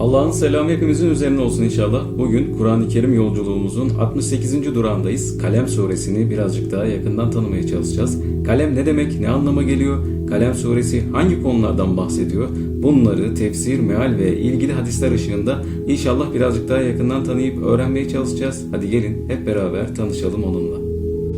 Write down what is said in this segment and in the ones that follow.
Allah'ın selamı hepimizin üzerine olsun inşallah. Bugün Kur'an-ı Kerim yolculuğumuzun 68. durağındayız. Kalem suresini birazcık daha yakından tanımaya çalışacağız. Kalem ne demek, ne anlama geliyor? Kalem suresi hangi konulardan bahsediyor? Bunları tefsir, meal ve ilgili hadisler ışığında inşallah birazcık daha yakından tanıyıp öğrenmeye çalışacağız. Hadi gelin hep beraber tanışalım onunla.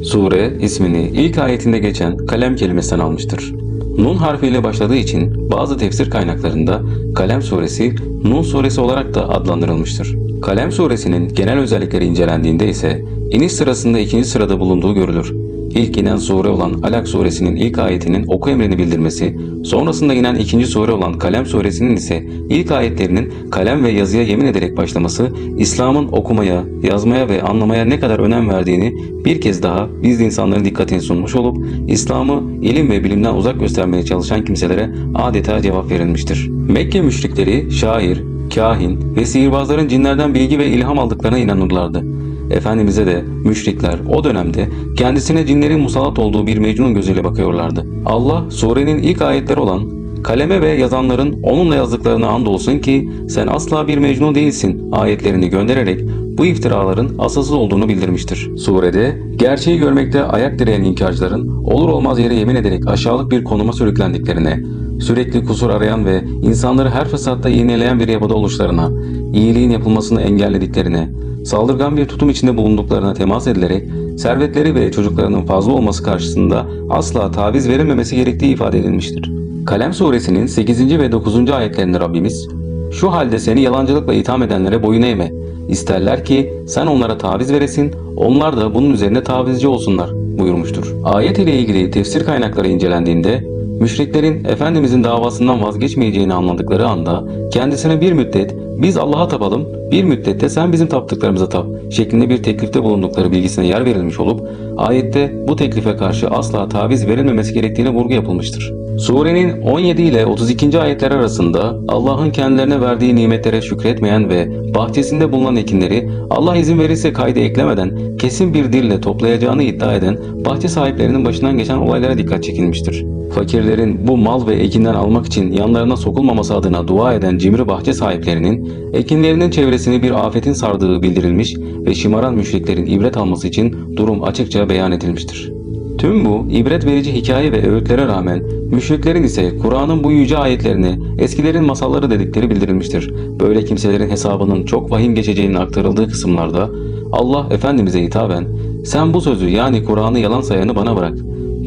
Sure ismini ilk ayetinde geçen kalem kelimesinden almıştır. Nun harfiyle başladığı için bazı tefsir kaynaklarında Kalem suresi Nun suresi olarak da adlandırılmıştır. Kalem suresinin genel özellikleri incelendiğinde ise iniş sırasında ikinci sırada bulunduğu görülür. İlk inen sure olan Alak suresinin ilk ayetinin oku emrini bildirmesi, sonrasında inen ikinci sure olan Kalem suresinin ise ilk ayetlerinin kalem ve yazıya yemin ederek başlaması, İslam'ın okumaya, yazmaya ve anlamaya ne kadar önem verdiğini bir kez daha biz insanların dikkatini sunmuş olup, İslam'ı ilim ve bilimden uzak göstermeye çalışan kimselere adeta cevap verilmiştir. Mekke müşrikleri şair, kahin ve sihirbazların cinlerden bilgi ve ilham aldıklarına inanırlardı. Efendimiz'e de müşrikler o dönemde kendisine cinlerin musallat olduğu bir mecnun gözüyle bakıyorlardı. Allah surenin ilk ayetleri olan kaleme ve yazanların onunla yazdıklarına andolsun ki sen asla bir mecnun değilsin ayetlerini göndererek bu iftiraların asılsız olduğunu bildirmiştir. Surede gerçeği görmekte ayak direyen inkarcıların olur olmaz yere yemin ederek aşağılık bir konuma sürüklendiklerine, sürekli kusur arayan ve insanları her fırsatta iğneleyen bir yapıda oluşlarına, iyiliğin yapılmasını engellediklerine, saldırgan bir tutum içinde bulunduklarına temas edilerek servetleri ve çocuklarının fazla olması karşısında asla taviz verilmemesi gerektiği ifade edilmiştir. Kalem suresinin 8. ve 9. ayetlerinde Rabbimiz şu halde seni yalancılıkla itham edenlere boyun eğme. İsterler ki sen onlara taviz veresin, onlar da bunun üzerine tavizci olsunlar buyurmuştur. Ayet ile ilgili tefsir kaynakları incelendiğinde müşriklerin Efendimizin davasından vazgeçmeyeceğini anladıkları anda kendisine bir müddet biz Allah'a tapalım, bir müddette sen bizim taptıklarımıza tap şeklinde bir teklifte bulundukları bilgisine yer verilmiş olup ayette bu teklife karşı asla taviz verilmemesi gerektiğine vurgu yapılmıştır. Surenin 17 ile 32. ayetler arasında Allah'ın kendilerine verdiği nimetlere şükretmeyen ve bahçesinde bulunan ekinleri Allah izin verirse kayda eklemeden kesin bir dille toplayacağını iddia eden bahçe sahiplerinin başından geçen olaylara dikkat çekilmiştir. Fakirlerin bu mal ve ekinden almak için yanlarına sokulmaması adına dua eden cimri bahçe sahiplerinin ekinlerinin çevresini bir afetin sardığı bildirilmiş ve şımaran müşriklerin ibret alması için durum açıkça beyan edilmiştir. Tüm bu ibret verici hikaye ve öğütlere rağmen müşriklerin ise Kur'an'ın bu yüce ayetlerini eskilerin masalları dedikleri bildirilmiştir. Böyle kimselerin hesabının çok vahim geçeceğinin aktarıldığı kısımlarda Allah Efendimiz'e hitaben sen bu sözü yani Kur'an'ı yalan sayanı bana bırak.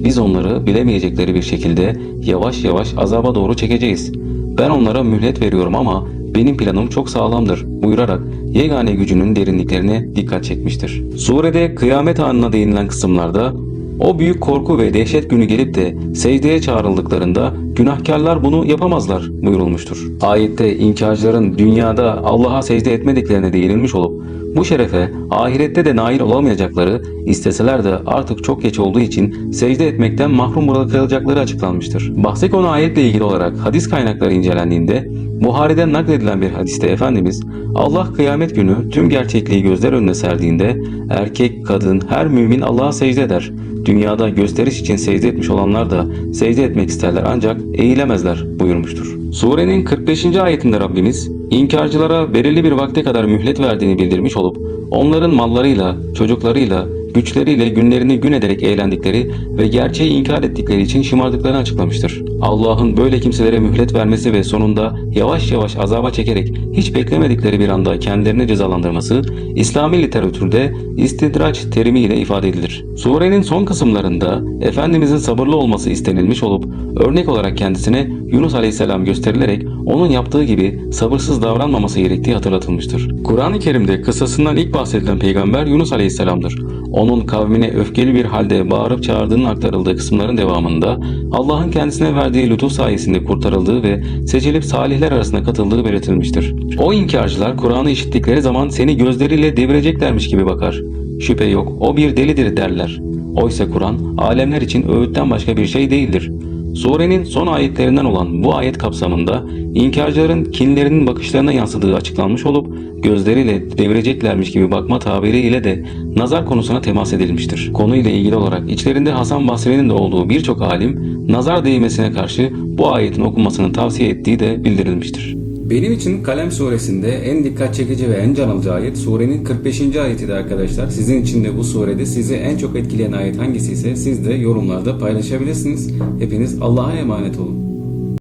Biz onları bilemeyecekleri bir şekilde yavaş yavaş azaba doğru çekeceğiz. Ben onlara mühlet veriyorum ama benim planım çok sağlamdır buyurarak yegane gücünün derinliklerine dikkat çekmiştir. Surede kıyamet anına değinilen kısımlarda o büyük korku ve dehşet günü gelip de secdeye çağrıldıklarında günahkarlar bunu yapamazlar buyurulmuştur. Ayette inkarcıların dünyada Allah'a secde etmediklerine değinilmiş olup bu şerefe ahirette de nail olamayacakları isteseler de artık çok geç olduğu için secde etmekten mahrum bırakılacakları açıklanmıştır. Bahse konu ayetle ilgili olarak hadis kaynakları incelendiğinde Buhari'den nakledilen bir hadiste Efendimiz Allah kıyamet günü tüm gerçekliği gözler önüne serdiğinde erkek, kadın, her mümin Allah'a secde eder. Dünyada gösteriş için secde etmiş olanlar da secde etmek isterler ancak eğilemezler buyurmuştur. Surenin 45. ayetinde Rabbimiz inkarcılara belirli bir vakte kadar mühlet verdiğini bildirmiş olup onların mallarıyla, çocuklarıyla, güçleriyle günlerini gün ederek eğlendikleri ve gerçeği inkar ettikleri için şımardıklarını açıklamıştır. Allah'ın böyle kimselere mühlet vermesi ve sonunda yavaş yavaş azaba çekerek hiç beklemedikleri bir anda kendilerini cezalandırması İslami literatürde istidraç terimiyle ifade edilir. Surenin son kısımlarında Efendimizin sabırlı olması istenilmiş olup örnek olarak kendisine Yunus Aleyhisselam gösterilerek onun yaptığı gibi sabırsız davranmaması gerektiği hatırlatılmıştır. Kur'an-ı Kerim'de kıssasından ilk bahsedilen peygamber Yunus Aleyhisselam'dır. Onun kavmine öfkeli bir halde bağırıp çağırdığının aktarıldığı kısımların devamında Allah'ın kendisine verdiği lütuf sayesinde kurtarıldığı ve seçilip salihler arasına katıldığı belirtilmiştir. O inkarcılar Kur'an'ı işittikleri zaman seni gözleriyle devireceklermiş gibi bakar. Şüphe yok o bir delidir derler. Oysa Kur'an alemler için öğütten başka bir şey değildir. Surenin son ayetlerinden olan bu ayet kapsamında inkarcıların kinlerinin bakışlarına yansıdığı açıklanmış olup gözleriyle devireceklermiş gibi bakma tabiriyle de nazar konusuna temas edilmiştir. Konuyla ilgili olarak içlerinde Hasan Basri'nin de olduğu birçok alim nazar değmesine karşı bu ayetin okunmasını tavsiye ettiği de bildirilmiştir. Benim için Kalem suresinde en dikkat çekici ve en can alıcı ayet surenin 45. ayeti de arkadaşlar. Sizin için de bu surede sizi en çok etkileyen ayet hangisi ise siz de yorumlarda paylaşabilirsiniz. Hepiniz Allah'a emanet olun.